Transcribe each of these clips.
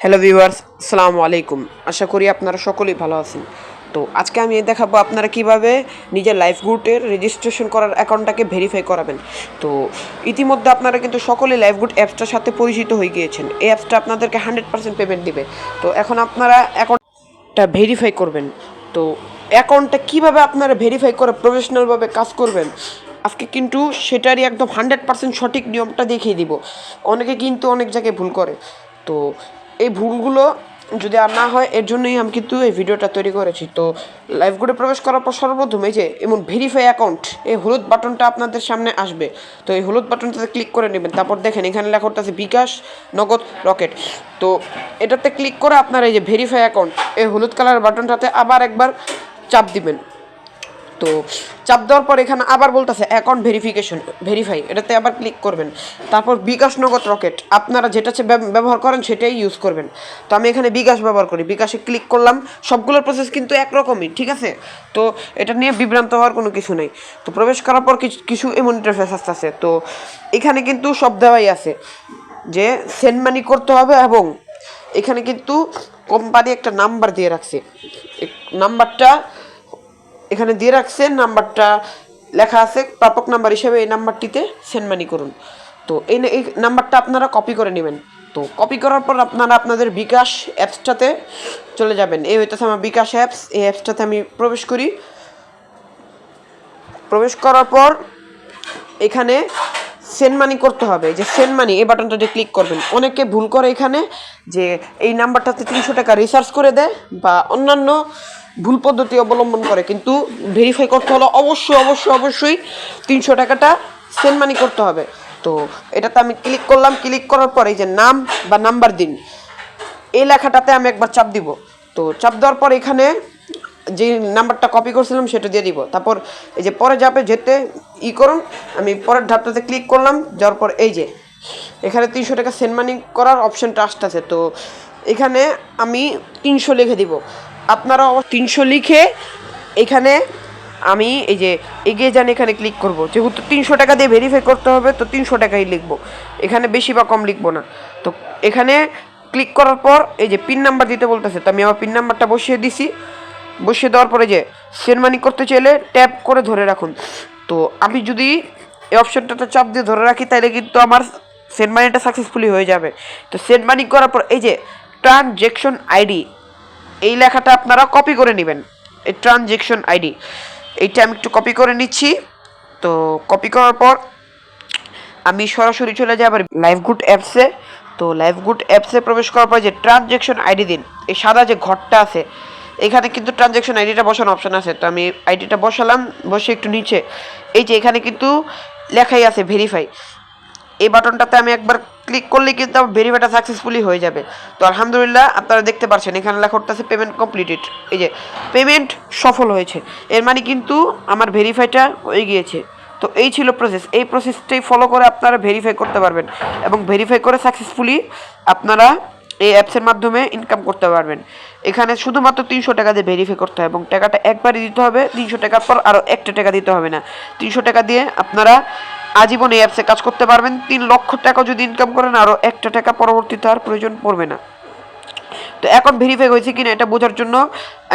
Hello viewers আসসালামু আলাইকুম। আশা করি আপনারা সকলেই ভালো আছেন। তো আজকে আমি দেখাবো আপনারা কীভাবে নিজের লাইফ গুডের রেজিস্ট্রেশন করার অ্যাকাউন্টটাকে ভেরিফাই করাবেন। তো ইতিমধ্যে আপনারা কিন্তু সকলেই লাইফ গুড অ্যাপসটার সাথে পরিচিত হয়ে গিয়েছেন। এই অ্যাপসটা আপনাদেরকে হান্ড্রেড পার্সেন্ট পেমেন্ট দিবে। তো এখন আপনারা অ্যাকাউন্টটা ভেরিফাই করবেন। তো অ্যাকাউন্টটা কীভাবে আপনারা ভেরিফাই করে প্রফেশনালভাবে কাজ করবেন, আজকে কিন্তু সেটারই একদম হান্ড্রেড পার্সেন্ট সঠিক নিয়মটা দেখিয়ে দিব। অনেকে কিন্তু অনেক জায়গায় ভুল করে। তো এই ভুলগুলো যদি আর না হয়, এর জন্যই আমি কিন্তু এই ভিডিওটা তৈরি করেছি। তো লাইভ গ্রুপে প্রবেশ করার পর সর্বপ্রথম যে এমন ভেরিফাই অ্যাকাউন্ট এই হলুদ বাটনটা আপনাদের সামনে আসবে। তো এই হলুদ বাটনটাতে ক্লিক করে নেবেন। তারপর দেখেন এখানে লেখা আছে বিকাশ নগদ রকেট। তো এটাতে ক্লিক করে আপনার এই যে ভেরিফাই অ্যাকাউন্ট এই হলুদ কালার বাটনটাতে আবার একবার চাপ দিবেন। তো চাপ দেওয়ার পর এখানে আবার বলতেছে অ্যাকাউন্ট ভেরিফিকেশন ভেরিফাই এটাতে আবার ক্লিক করবেন। তারপর বিকাশ নগদ রকেট, আপনারা যেটা ব্যবহার করেন সেটাই ইউজ করবেন। তো আমি এখানে বিকাশ ব্যবহার করি। বিকাশে ক্লিক করলাম, সবগুলোর প্রসেস কিন্তু একরকমই, ঠিক আছে? তো এটা নিয়ে বিভ্রান্ত হওয়ার কোনো কিছু নেই। তো প্রবেশ করার পর কিছু কিছু এমন ইন্টারফেস আসতেছে। তো এখানে কিন্তু সব দেওয়াই আছে যে সেন্ড মানি করতে হবে এবং এখানে কিন্তু কোম্পানি একটা নাম্বার দিয়ে রাখছে। নাম্বারটা এখানে দিয়ে রাখছেন নাম্বারটা লেখা আছে, প্রাপক নাম্বার হিসেবে এই নাম্বারটিতে সেন্ড মানি করুন। তো এই এই নাম্বারটা আপনারা কপি করে নেবেন। তো কপি করার পর আপনারা আপনাদের বিকাশ অ্যাপসটাতে চলে যাবেন। এই হইতেছে আমার বিকাশ অ্যাপস। এই অ্যাপসটাতে আমি প্রবেশ করি। প্রবেশ করার পর এখানে সেন্ড মানি করতে হবে। যে সেন্ড মানি এই বাটনটাতে ক্লিক করবেন। অনেকে ভুল করে এখানে যে এই নাম্বারটাতে তিনশো টাকা রিচার্জ করে দেয় বা অন্যান্য ভুল পদ্ধতি অবলম্বন করে, কিন্তু ভেরিফাই করতে হলে অবশ্যই অবশ্যই অবশ্যই তিনশো টাকাটা সেন্ড মানি করতে হবে। তো এটাতে আমি ক্লিক করলাম ক্লিক করার পর যে নাম বা নাম্বার দিন। এই লেখাটাতে আমি একবার চাপ দিব। তো চাপ দেওয়ার পর এখানে যে নাম্বারটা কপি করছিলাম সেটা দিয়ে দিব। তারপর এই যে পরে যাবে যেতে ই করুন, আমি পরের ধাপটাতে ক্লিক করলাম, যাওয়ার পর এই যে এখানে তিনশো টাকা সেন্ড মানি করার অপশনটা আসতেছে। তো এখানে আমি তিনশো লিখে দিব। আপনারা তিনশো লিখে এখানে আমি এই যে এগিয়ে যান, এখানে ক্লিক করব। যেহেতু তিনশো টাকা দিয়ে ভেরিফাই করতে হবে, তো তিনশো টাকাই লিখব। এখানে বেশি বা কম লিখব না। তো এখানে ক্লিক করার পর এই যে পিন নাম্বার দিতে বলতেছে, তো আমি আমার পিন নাম্বারটা বসিয়ে দিছি। বসিয়ে দেওয়ার পরে যে সেন্ড মানি করতে চাইলে ট্যাপ করে ধরে রাখুন। তো আমি যদি এই অপশনটাতে চাপ দিয়ে ধরে রাখি তাহলে কিন্তু আমার সেন্ড মানিটা সাকসেসফুলি হয়ে যাবে। তো সেন্ড মানি করার পর এই যে ট্রানজেকশন আইডি এই লেখাটা আপনারা কপি করে নেবেন। এই ট্রানজেকশন আইডি এইটা আমি একটু কপি করে নিচ্ছি। তো কপি করার পর আমি সরাসরি চলে যাই আবার লাইভ গুড অ্যাপসে তো লাইভ গুড অ্যাপসে প্রবেশ করার পর যে ট্রানজেকশন আইডি দিন, এই সাদা যে ঘরটা আছে, এখানে কিন্তু ট্রানজেকশন আইডিটা বসানো অপশন আছে। তো আমি আইডিটা বসালাম, বসে একটু নিচে। এই যে এখানে কিন্তু লেখাই আছে ভেরিফাই এই বাটনটাতে আমি একবার ক্লিক করলে কিন্তু আমার ভেরিফাইটা সাকসেসফুলি হয়ে যাবে। তো আলহামদুলিল্লাহ আপনারা দেখতে পাচ্ছেন, এখানে লেখা আছে পেমেন্ট কমপ্লিটেড এই যে পেমেন্ট সফল হয়েছে। এর মানে কিন্তু আমার ভেরিফাইটা হয়ে গিয়েছে। তো এই ছিল প্রসেস এই প্রসেসটাই ফলো করে আপনারা ভেরিফাই করতে পারবেন এবং ভেরিফাই করে সাকসেসফুলি আপনারা এই অ্যাপসের মাধ্যমে ইনকাম করতে পারবেন। এখানে শুধুমাত্র তিনশো টাকা দিয়ে ভেরিফাই করতে হয় এবং টাকাটা একবারই দিতে হবে। তিনশো টাকার পর আরও একটা টাকা দিতে হবে না। তিনশো টাকা দিয়ে আপনারা আজীবন এই অ্যাপসে কাজ করতে পারবেন। তিন লক্ষ টাকা যদি ইনকাম করেন আরও একটা টাকা পরবর্তীতে আর প্রয়োজন পড়বে না। তো এখন ভেরিফাই হয়েছে কিনা এটা বোঝার জন্য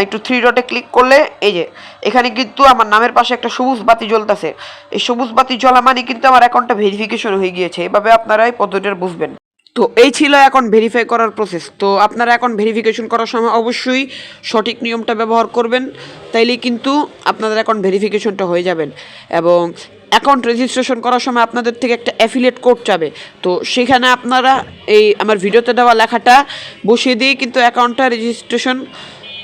একটু থ্রি ডটে ক্লিক করলে, এই যে, এখানে কিন্তু আমার নামের পাশে একটা সবুজ বাতি জ্বলতেছে। এই সবুজ বাতি জ্বলা মানে কিন্তু আমার অ্যাকাউন্টটা ভেরিফিকেশন হয়ে গিয়েছে। এভাবে আপনারা এই পদ্ধতিটা বুঝবেন। তো এই ছিল এখন ভেরিফাই করার প্রসেস তো আপনারা এখন ভেরিফিকেশন করার সময় অবশ্যই সঠিক নিয়মটা ব্যবহার করবেন, তাইলেই কিন্তু আপনাদের অ্যাকাউন্ট ভেরিফিকেশনটা হয়ে যাবেন। এবং অ্যাকাউন্ট রেজিস্ট্রেশন করার সময় আপনাদের থেকে একটা অ্যাফিলিয়েট কোড চাবে। তো সেখানে আপনারা এই আমার ভিডিওতে দেওয়া লেখাটা বসিয়ে দিয়ে কিন্তু অ্যাকাউন্টটা রেজিস্ট্রেশন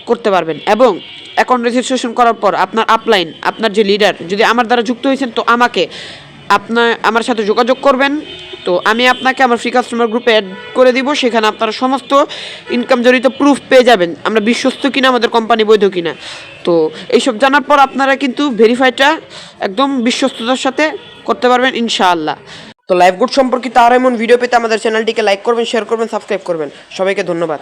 করতে পারবেন। এবং অ্যাকাউন্ট রেজিস্ট্রেশন করার পর আপনার আপলাইন আপনার যে লিডার যদি আমার দ্বারা যুক্ত হয়েছেন, তো আমাকে আপনার আমার সাথে যোগাযোগ করবেন। তো আমি আপনাকে আমার ফ্রি কাস্টমার গ্রুপে অ্যাড করে দিব, সেখানে আপনারা সমস্ত ইনকাম জড়িত প্রুফ পেয়ে যাবেন। আমরা বিশ্বস্ত কিনা, আমাদের কোম্পানি বৈধ কিনা। তো এইসব জানার পর আপনারা কিন্তু ভেরিফাইটা একদম বিশ্বস্ততার সাথে করতে পারবেন ইনশাআল্লাহ। তো লাইভ গুড সম্পর্কিত আর এমন ভিডিও পেতে আমাদের চ্যানেলটিকে লাইক করবেন শেয়ার করবেন সাবস্ক্রাইব করবেন। সবাইকে ধন্যবাদ।